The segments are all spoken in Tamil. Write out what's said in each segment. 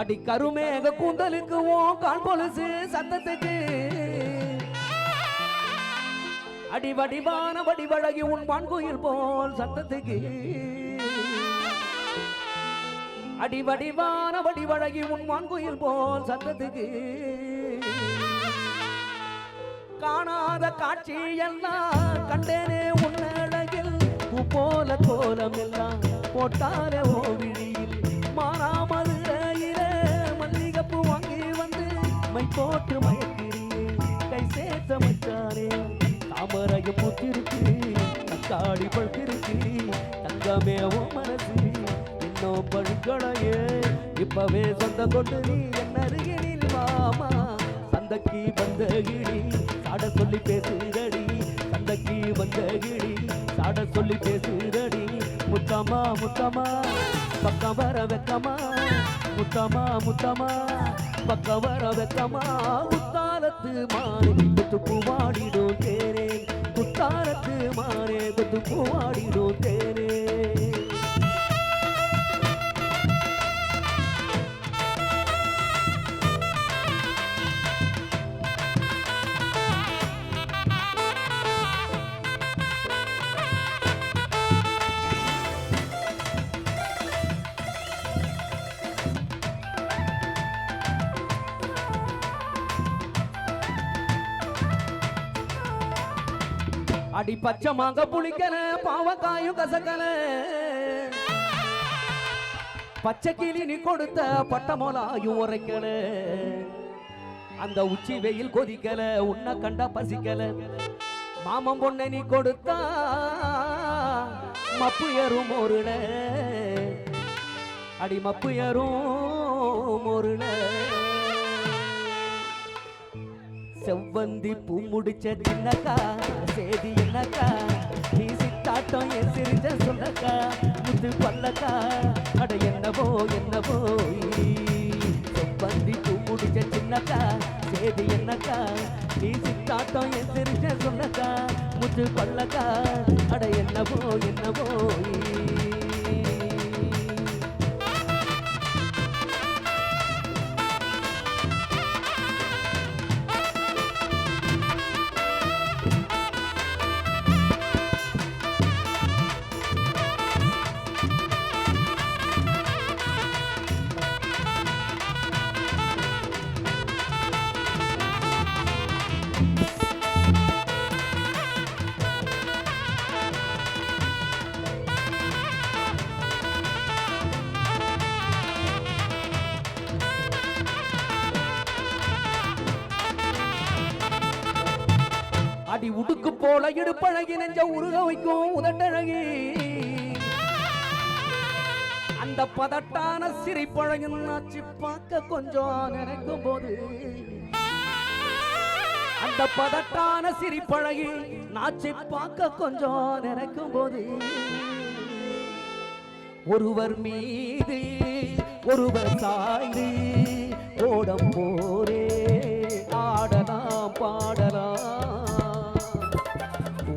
அடி கருமேக கூந்தலுக்கு ஓ கால் கொலுசு சத்தத்துக்கு. அடி வடிவான வடிவழகி உன் வான்கோயில் போல் சத்தத்துக்கு. அடி வடிவான வடிவழகி உன் வான்கோயில் போல் சத்தத்துக்கு. காணாத காட்சி எல்லாம் கண்டேனே உன்னழகில் போல கோலம் எல்லாம் போட்டாலே கை சேர்த்த மச்சானே தாமரையும் பூத்திருக்கு தக்காளி பழுத்திருக்கு. தங்கமே உன் மனசு இன்னும் பழுக்களையே இப்பவே சொந்த கொண்டு நீ என் அருகினில் மாமா. சந்தைக்கு வந்த கிளி சாட சொல்லி பேசுதடி. சந்தைக்கு வந்த கிளி சாட சொல்லி பேசுதடி. முத்தமா முத்தமா பக்கம் வர வெக்கமா? முத்தமா முத்தமா பக்கம் வர வெக்கமா? முத்தமா குத்தாலத்து மாறே குத்து பூவாடிடும் தேரே. குத்தாலத்து மாறே குத்து பூவாடிடும் தேரே. அடி பச்சை மாங்க புளிக்கல பாவக்காயும் கசக்கல பச்சை கிளி நீ கொடுத்த பட்டமோலாயும் உரைக்கல அந்த உச்சி வெயில் கொதிக்கல உன்னை கண்டா பசிக்கல மாமன் பொண்ணை நீ கொடுத்தா மப்பு எறும் ஒருட அடி மப்பு எறும் ஒருட செவ்வந்தி பூ முடிச்ச சின்னக்கா முத்து அட என்னவோ என்னவோ. செவ்வந்தி பூ முடிச்ச சின்னக்கா சேதி என்னக்கா? நீ சித்தாட்டம் என் சிரிச்ச சொன்னக்கா முத்து கொள்ளக்கா அட என்னவோ என்னவோ. அடி உடுக்கு போல இடுப்பழகி நெஞ்ச உருக வைக்கும் உதட்டழகி. அந்த பதட்டான சிரிப்பழகின் நாச்சி பார்க்க கொஞ்சம் நினைக்கும் போது அந்த பதட்டான சிரிப்பழகி நாச்சி பார்க்க கொஞ்சம் நினைக்கும் போது ஒருவர் மீது ஒருவர் சாய்ந்து ஓடம் போரே ஆடலாம் பாடலாம்.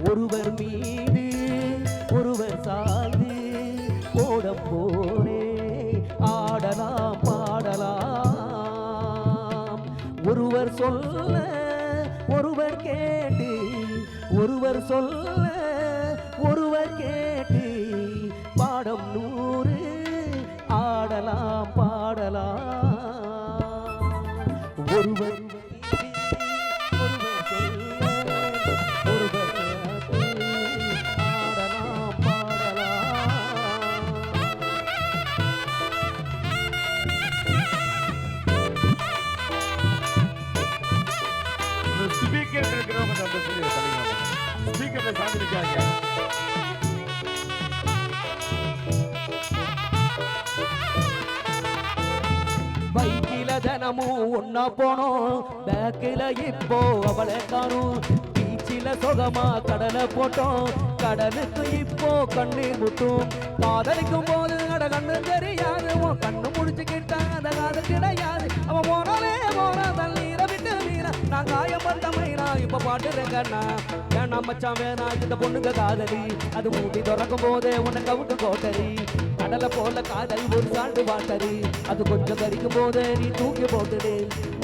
ஒருவர் மீது ஒருவர் சாய்ந்து போட போரே ஆடலாம் பாடலாம். ஒருவர் சொல்ல ஒருவர் கேட்டு ஒருவர் சொல்ல ஒருவர் கேட்டு பாடம் நூறு ஆடலாம் பாடலாம். ஒருவர் தினமும் ஒன்னா போனோம். பேக்கில இப்போ அவளை காணும். பீச்சில சுகமா கடலை போட்டோம். கடலுக்கு இப்போ கண்ணு முட்டும். காதலிக்கும் போது அட கண்ணு தெரியாது. உன் கண்ணு முடிச்சுக்கிட்டா அந்த காது கிடையாது. அவன் போனாலே போனா தண்ணீரை விட்டு மீனா நான் காயப்பட்ட மைனா இப்ப பாட்டு கண்ணா ஏன்னா மச்சான் வேணா இந்த பொண்ணுங்க காதலி. அது மூடி திறக்கும் போதே உன்னை கவுட்டு கோட்டரி கடலை போல காதல் ஒரு சாண்டு வாட்டரு அது கொஞ்சம் கறிக்கும் போது நீ தூக்கி போட்டுடு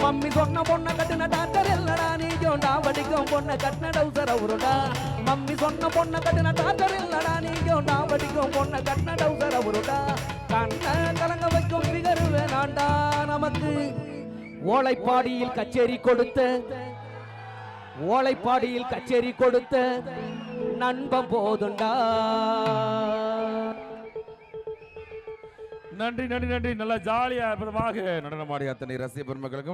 மம்மி சொன்ன பொண்ணை கட்டுன டாக்டர் இல்லடா நீ ஜோண்டா வடிக்கும் பொண்ணை கட்டின டவுசர் அவருடா மம்மி சொன்ன பொண்ணை கட்டுன டாக்டர் இல்லடா நீ ஜோண்டா வடிக்கும் பொண்ணை கட்டின டவுசர் அவருடா கண்ண கலங்க வைக்கும் பிகர் வேணாண்டா நமக்கு. ஓலைப்பாடியில் கச்சேரி கொடுத்த ஓலைப்பாடியில் கச்சேரி கொடுத்த நண்பன் போதுண்டா. நன்றி நன்றி நன்றி. நல்லா ஜாலியா அற்புதமாக நடனமாடி அத்தனை ரசிக பெருமக்களுக்கும்